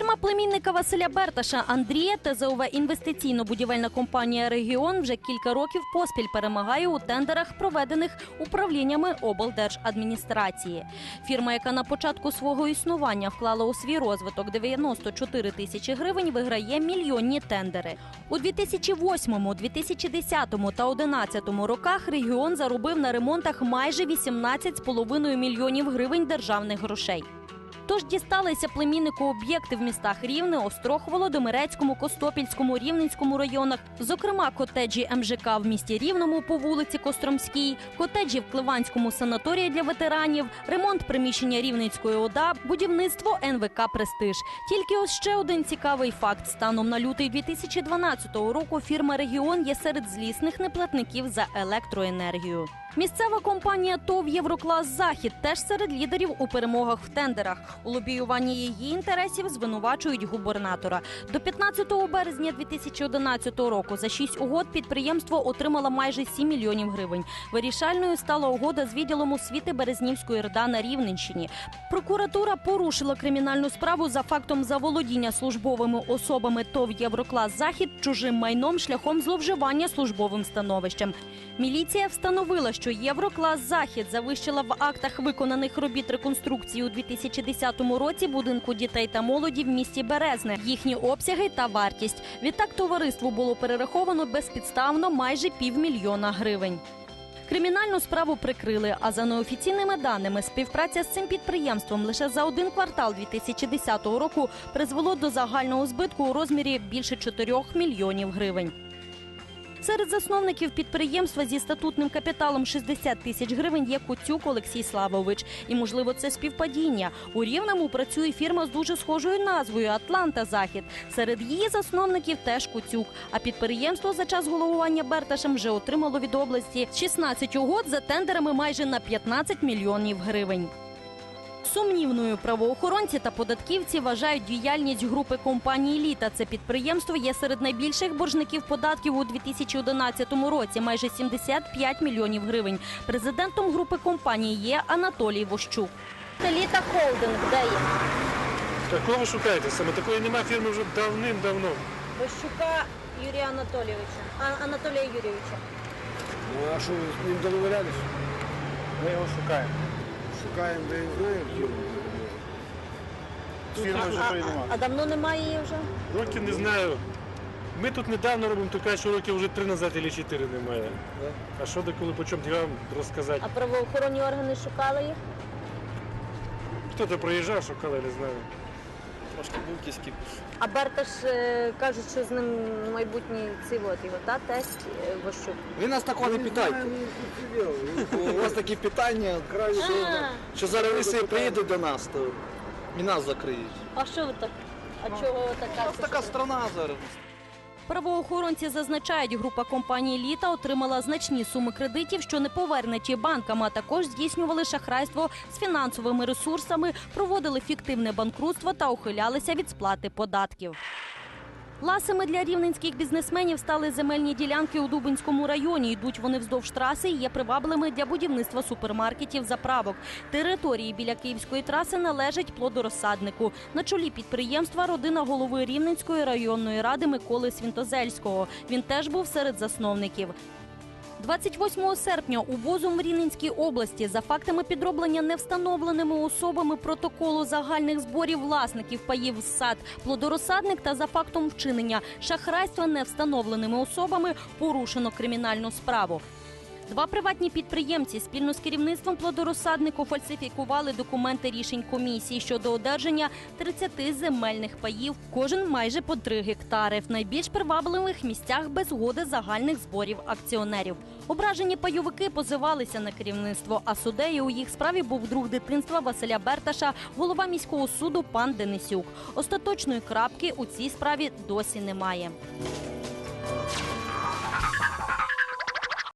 Фірма племінника Василя Берташа Андрія ТЗОВ інвестиційно-будівельна компанія Регіон вже кілька років поспіль перемагає у тендерах, проведених управліннями облдержадміністрації. Фірма, яка на початку свого існування вклала у свій розвиток 94 тисячі гривень, виграє мільйонні тендери. У 2008, 2010 та 2011 роках регіон заробив на ремонтах майже 18,5 мільйонів гривень державних грошей. Тож дісталися племіннику об'єкти в містах Рівне, Острог, Володимирецькому, Костопільському, Рівненському районах, зокрема котеджі МЖК в місті Рівному по вулиці Костромській, котеджі в Кливанському санаторії для ветеранів, ремонт приміщення Рівненської ОДА, будівництво НВК Престиж. Тільки ось ще один цікавий факт: станом на лютий 2012 року фірма Регіон є серед злісних неплатників за електроенергію. Місцева компанія ТОВ Євроклас Захід теж серед лідерів у перемогах в тендерах. У лобіюванні її інтересів звинувачують губернатора. До 15 березня 2011 року за шість угод підприємство отримало майже 7 мільйонів гривень. Вирішальною стала угода з відділом освіти Березнівської РДА на Рівненщині. Прокуратура порушила кримінальну справу за фактом заволодіння службовими особами ТОВ Євроклас Захід чужим майном шляхом зловживання службовим становищем. Міліція встановила, що Євроклас Захід завищила в актах виконаних робіт реконструкції у 2010 році будинку дітей та молоді в місті Березне, їхні обсяги та вартість. Відтак товариству було перераховано безпідставно майже півмільйона гривень. Кримінальну справу прикрили, а за неофіційними даними, співпраця з цим підприємством лише за один квартал 2010 року призвело до загального збитку у розмірі більше 4 мільйонів гривень. Серед засновників підприємства зі статутним капіталом 60 тисяч гривень є Куцюк Олексій Славович. І, можливо, це співпадіння. У Рівному працює фірма з дуже схожою назвою Атланта Захід. Серед її засновників теж Куцюк. А підприємство за час головування Берташем вже отримало від області 16 угод за тендерами майже на 15 мільйонів гривень. Сумнівною правоохоронці та податківці вважають діяльність групи компанії Літа. Це підприємство є серед найбільших боржників податків у 2011 році, майже 75 мільйонів гривень. Президентом групи компанії є Анатолій Вощук. Це Літа Холдинг, де є? Такого ви шукаєте? Саме такої немає фірми вже давним-давно. Вощука Юрія Анатолійовича. Анатолія Юрійовича. Ну а що, з ним домовлялись? Ми його шукаємо. Шукаємо, він. Фірми вже немає. а давно немає її вже? Років не знаю. Ми тут недавно робимо, то кажуть, що років вже три назад чи чотири немає. А що де коли по чому вам розказати? А правоохоронні органи шукали їх? Хто то проїжджав, шукали, не знаю. Трошки був якийсь. А Берташ е, кажуть, що з ним майбутній цивот його, та тесть е, що. Ви нас такого не питайте. У вас такі питання, що, що зараз ви приїдуть до нас, то і нас закриють. А що ви так? А чого У така? нас така страна зараз. Правоохоронці зазначають, група компанії Літа отримала значні суми кредитів, що не повернуті банкам, а також здійснювали шахрайство з фінансовими ресурсами, проводили фіктивне банкрутство та ухилялися від сплати податків. Ласими для рівненських бізнесменів стали земельні ділянки у Дубинському районі. Йдуть вони вздовж траси і є привабливими для будівництва супермаркетів заправок. Території біля Київської траси належать плодорозсаднику. На чолі підприємства родина голови Рівненської районної ради Миколи Свінтозельського. Він теж був серед засновників. 28 серпня у Возум в Рівненській області за фактами підроблення невстановленими особами протоколу загальних зборів власників паїв сад плодорозсадник та за фактом вчинення шахрайства невстановленими особами порушено кримінальну справу. Два приватні підприємці спільно з керівництвом плодорозсаднику фальсифікували документи рішень комісії щодо одержання 30 земельних паїв, кожен майже по 3 гектари в найбільш привабливих місцях без згоди загальних зборів акціонерів. Ображені пайовики позивалися на керівництво, а судею у їх справі був друг дитинства Василя Берташа, голова міського суду пан Денисюк. Остаточної крапки у цій справі досі немає.